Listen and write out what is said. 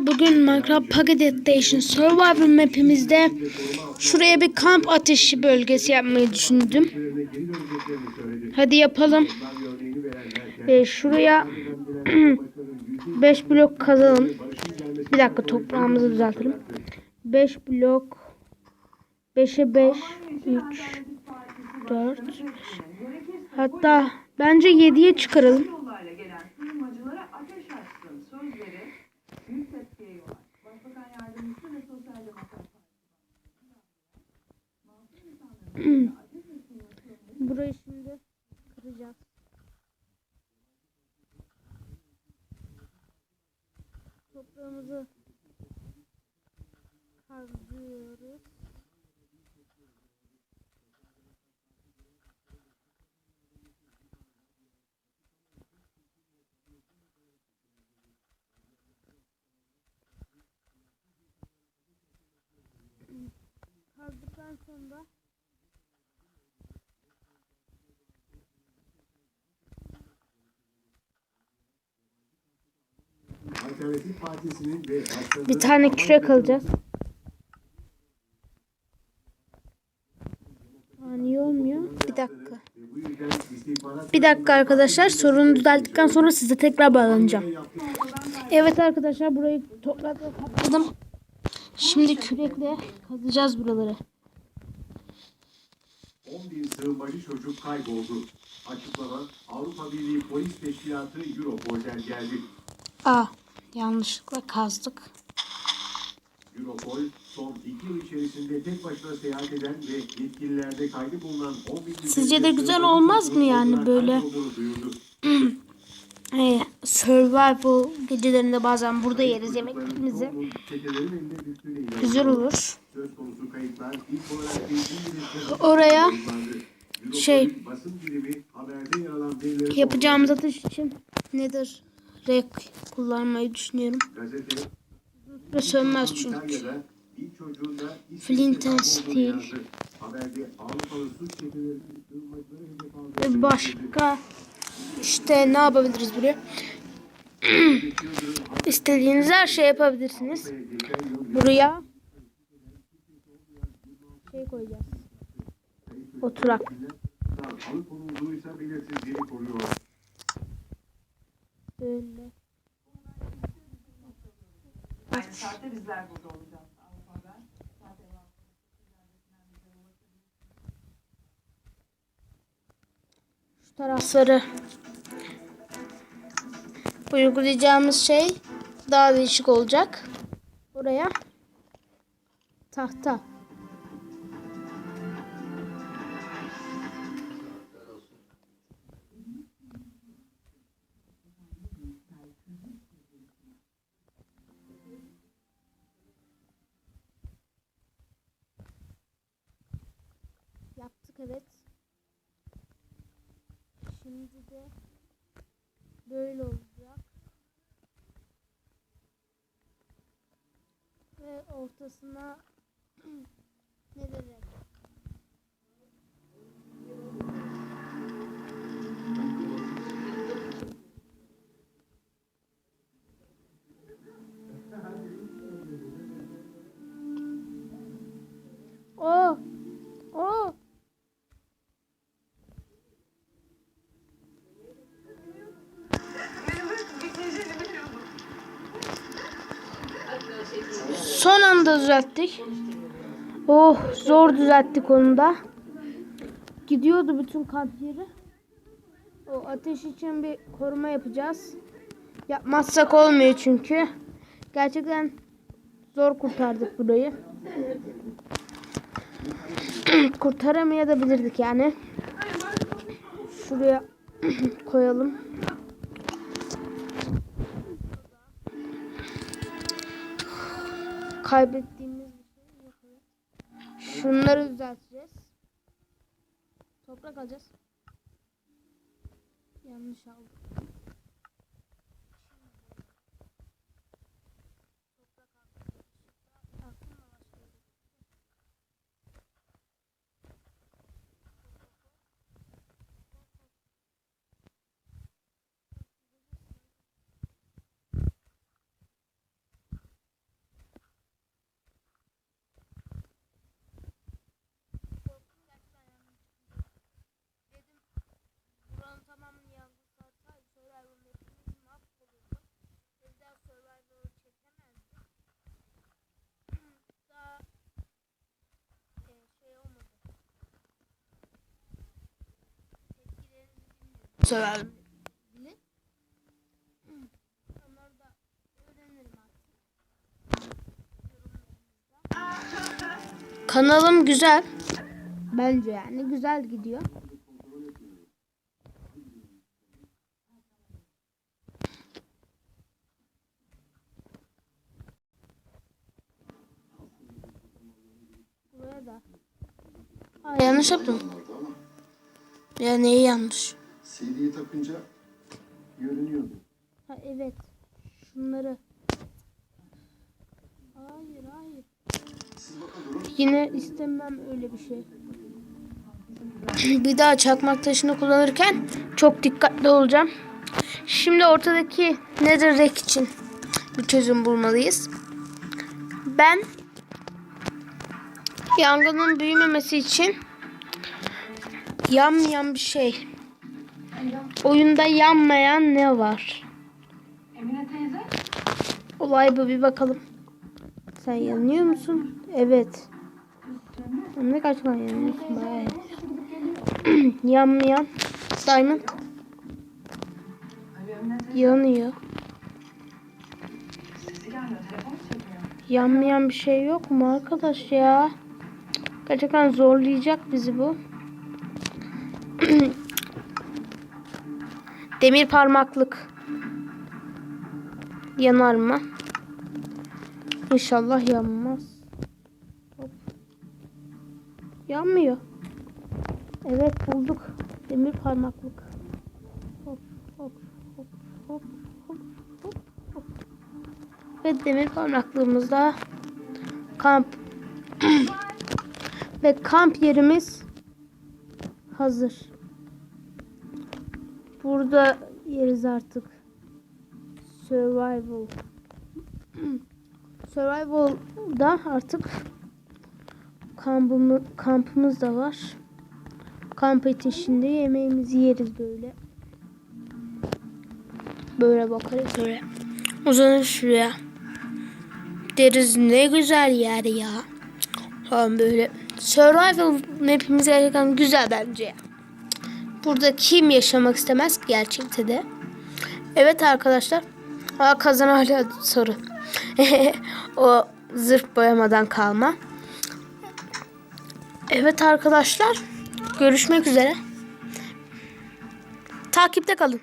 Bugün Minecraft Pocket Edition Survivor map'imizde şuraya bir kamp ateşi bölgesi yapmayı düşündüm. Hadi yapalım. Ee, şuraya 5 blok kazalım. Bir dakika toprağımızı düzeltelim. 5 blok 5'e 5 3 4 Hatta bence 7'ye çıkaralım. Burayı şimdi kıracağız. Toprağımızı kazıyoruz. Başkanı bir tane kürek alacağız. Aa, niye olmuyor? Bir dakika. Bir dakika arkadaşlar. Sorunu düzelttikten sonra size tekrar bağlanacağım. Evet arkadaşlar burayı toprakla kapladım. Şimdi kürekle kazacağız buraları. 10 bin sığınmacı çocuk kayboldu. Açıklama Avrupa Birliği Polis Teşkilatı Europol'den geldi. Aa yanlışlıkla kazdık. Europol son 2 yıl içerisinde tek başına seyahat eden ve yetkililerde kaydı bulunan 10 bin Sizce de güzel olmaz mı yani böyle? Ee, survival gecelerinde bazen burada yeriz yemeklerimizi. Güzel olur. Oraya şey yapacağımız atış için nedir? Rek kullanmayı düşünüyorum. Ve sönmez çünkü. Flint and Steel. Ve başka işte ne yapabiliriz buraya? İstediğiniz her şey yapabilirsiniz. Buraya şey koyacağız. Oturak. Alıkonulduğuysa belirsizliğini koruyor. Böyle. Aynı saatte bizler burada olacağız. Şu tarafları uygulayacağımız şey daha değişik olacak. Buraya tahta. Evet. Şimdi de böyle olacak. Ve ortasına Düzelttik. Oh zor düzelttik onu da. Gidiyordu bütün kamp yeri. O ateş için bir koruma yapacağız. Yapmazsak olmuyor çünkü. Gerçekten zor kurtardık burayı. Kurtaramayabilirdik yani. Şuraya koyalım. Kaybettiğimiz bir şey yok. Şunları düzelteceğiz. Toprak alacağız. Yanlış aldım. Sever. Kanalım güzel. Bence yani güzel gidiyor. Buraya da. Aa, yanlış yaptım. Ya neyi yanlış? CD'yi takınca görünüyordu. Ha evet. Şunları. Hayır hayır. Siz bakın durun. Yine istemem öyle bir şey. Bir daha çakmak taşını kullanırken çok dikkatli olacağım. Şimdi ortadaki netherrack için bir çözüm bulmalıyız. Ben yangının büyümemesi için yanmayan bir şey. Oyunda yanmayan ne var? Emine teyze. Olay bu bir bakalım. Sen yanıyor musun? Evet. Ne kaç tane yanıyorsun? Yanmayan. Diamond yanıyor. Yanmayan bir şey yok mu arkadaş ya? Gerçekten zorlayacak bizi bu. Demir parmaklık. Yanar mı? İnşallah yanmaz. Hop. Yanmıyor. Evet bulduk. Demir parmaklık. Hop hop hop hop hop hop hop. Ve demir parmaklığımızda kamp ve kamp yerimiz hazır. Burada yeriz artık. Survival. Survival'da artık kampımız, kampımız da var. Kamp ateşinde yemeğimizi yeriz böyle. Böyle bakarız böyle. Uzanır şuraya. Deriz ne güzel yer ya. Falan böyle. Survival map'imiz gerçekten güzel bence. Burada kim yaşamak istemez ki gerçekte de. Evet arkadaşlar. Aa, kazan hala soru. o zırh boyamadan kalma. Evet arkadaşlar. Görüşmek üzere. Takipte kalın.